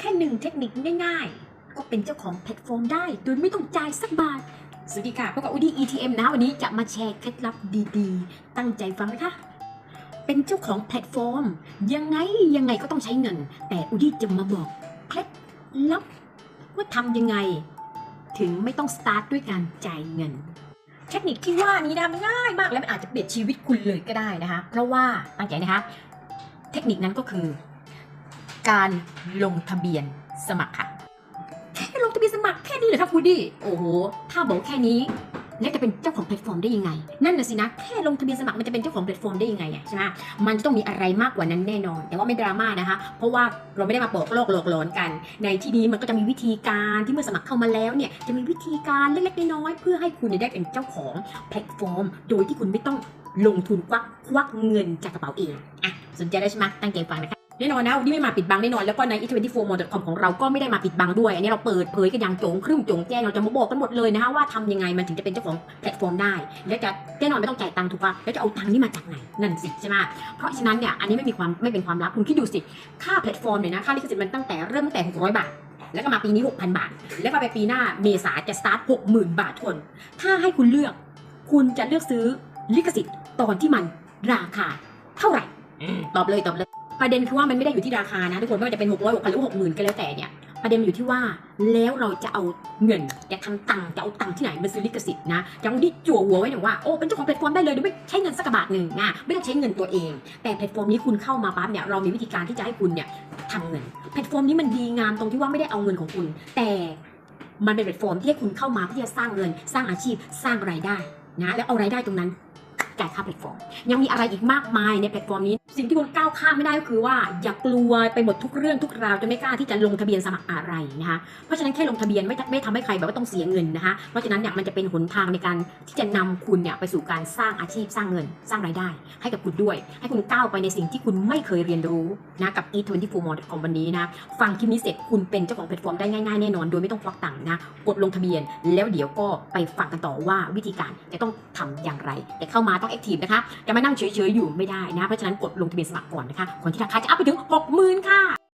แค่หนึ่งเทคนิคง่ายๆ ก็เป็นเจ้าของแพลตฟอร์มได้ โดยไม่ต้องจ่ายสักบาท สวัสดีค่ะพบกับอุดี ETM นะ วันนี้จะมาแชร์เคล็ดลับดีๆ ตั้งใจฟังนะคะ เป็นเจ้าของแพลตฟอร์ม ยังไงยังไงก็ต้องใช้เงิน แต่อุดี้จะมาบอกเคล็ดลับว่าทำยังไง ถึงไม่ต้องสตาร์ทด้วยการจ่ายเงินเทคนิคที่ว่านี้นะมันง่ายมากและมันอาจจะเปลี่ยนชีวิตคุณเลยก็ได้นะคะ เพราะว่าตั้งใจนะคะ เทคนิคนั้นก็คือ การลงทะเบียนสมัครค่ะ แค่ลงทะเบียนสมัครแค่นี้เหรอครับคุณดิโอ้โห ถ้าบอกแค่นี้แล้วจะเป็นเจ้าของแพลตฟอร์มได้ยังไง นั่นน่ะสินะ แค่ลงทะเบียนสมัครมันจะเป็นเจ้าของแพลตฟอร์มได้ยังไงอะใช่ไหมมันจะต้องมีอะไรมากกว่านั้นแน่นอน แต่ว่าไม่ดราม่านะคะ เพราะว่าเราไม่ได้มาโปกโลกหลอกหลอนกัน ในที่นี้มันก็จะมีวิธีการที่เมื่อสมัครเข้ามาแล้วเนี่ย จะมีวิธีการเล็กๆน้อยๆเพื่อให้คุณได้เป็นเจ้าของแพลตฟอร์ม โดยที่คุณไม่ต้องลงทุนควักควักเงินจากกระเป๋าเอง อะ สนใจได้ใช่ไหมตั้งใจฟังนะคะ แน่นอนนะวันนี้ไม่มาปิดบังแน่นอนแล้วก็ใน e24mall.com ของเราก็ไม่ได้มาปิดบังด้วยอันนี้เราเปิดเผยกันอย่างโจงครึ่มโจงแจ้งเราจะมาบอกกันหมดเลยนะคะว่าทำยังไงมันถึงจะเป็นเจ้าของแพลตฟอร์มได้แล้วจะแน่นอนไม่ต้องจ่ายตังค์ถูกปะแล้วจะเอาตังค์นี้มาจากไหนนั่นสิใช่ไหมเพราะฉะนั้นเนี่ยอันนี้ไม่มีความไม่เป็นความลับคุณคิดดูสิค่าแพลตฟอร์มเนี่ยนะค่าลิขสิทธิ์มันตั้งแต่เริ่มตั้งแต่600บาทแล้วก็มาปีนี้ 6,000 บาท แล้วก็ไปปีหน้าเมษาจะสตาร์ท60,000 บาททวนถ้าให้คุณเลือก คุณจะเลือกซื้อลิขสิทธิ์ตอนที่มันราคาเท่าไหร่ ตอบเลยตอบเลย ประเด็นคือว่ามันไม่ได้อยู่ที่ราคานะทุกคนไม่ว่าจะเป็น600 6,000หรือ60,000ก็แล้วแต่เนี่ยประเด็นมันอยู่ที่ว่าแล้วเราจะเอาเงินจะทำตังค์จะเอาตังค์ที่ไหนมาซื้อลิขสิทธิ์นะอย่างที่จั่วหัวไว้หน่อยว่าโอ้เป็นเจ้าของแพลตฟอร์มได้เลยโดยไม่ใช้เงินสักบาทหนึ่งนะไม่ต้องใช้เงินตัวเอง แต่แพลตฟอร์มนี้คุณเข้ามาปั๊บเนี่ยเรามีวิธีการที่จะให้คุณเนี่ยทำเงินแพลตฟอร์มนี้มันดีงามตรงที่ว่าไม่ได้เอาเงินของคุณ แต่มันเป็นแพลตฟอร์มที่ให้คุณเข้ามาเพื่อจะสร้างเงิน สร้างอาชีพสร้างรายได้นะแล้วเอารายได้ตรงนั้น จ่ายค่าแพลตฟอร์ม ยังมีอะไรอีกมากมายในแพลตฟอร์มนี้ สิ่งที่คุณก้าวข้ามไม่ได้ก็คือว่าอย่ากลัวไปหมดทุกเรื่องทุกราวจนไม่กล้าที่จะลงทะเบียนสมัครอะไรนะคะเพราะฉะนั้นแค่ลงทะเบียนไม่ไม่ทำให้ใครแบบว่าต้องเสียเงินนะคะเพราะฉะนั้นเนี่ยมันจะเป็นหนทางในการที่จะนำคุณเนี่ยไปสู่การสร้างอาชีพสร้างเงิน สร้างรายได้ ให้กับคุณด้วย ให้คุณก้าวไปในสิ่งที่คุณไม่เคยเรียนรู้นะกับ e24mall.com วันนี้นะฟังคลิปนี้เสร็จคุณเป็นเจ้าของแพลตฟอร์มได้ง่ายๆแน่นอนโดยไม่ต้องควักตังค์นะกดลงทะเบียน แล้วเดี๋ยวก็ไปฟังกันต่อว่าวิธีการจะต้องทำอย่างไร แต่เข้ามาต้องแอคทีฟนะคะ จะมานั่งเฉยๆอยู่ไม่ได้นะ เพราะฉะนั้นกดลงทะเบียนสมัครก่อนนะคะ คนที่ราคาจะอัพไปถึง 60,000 ค่ะ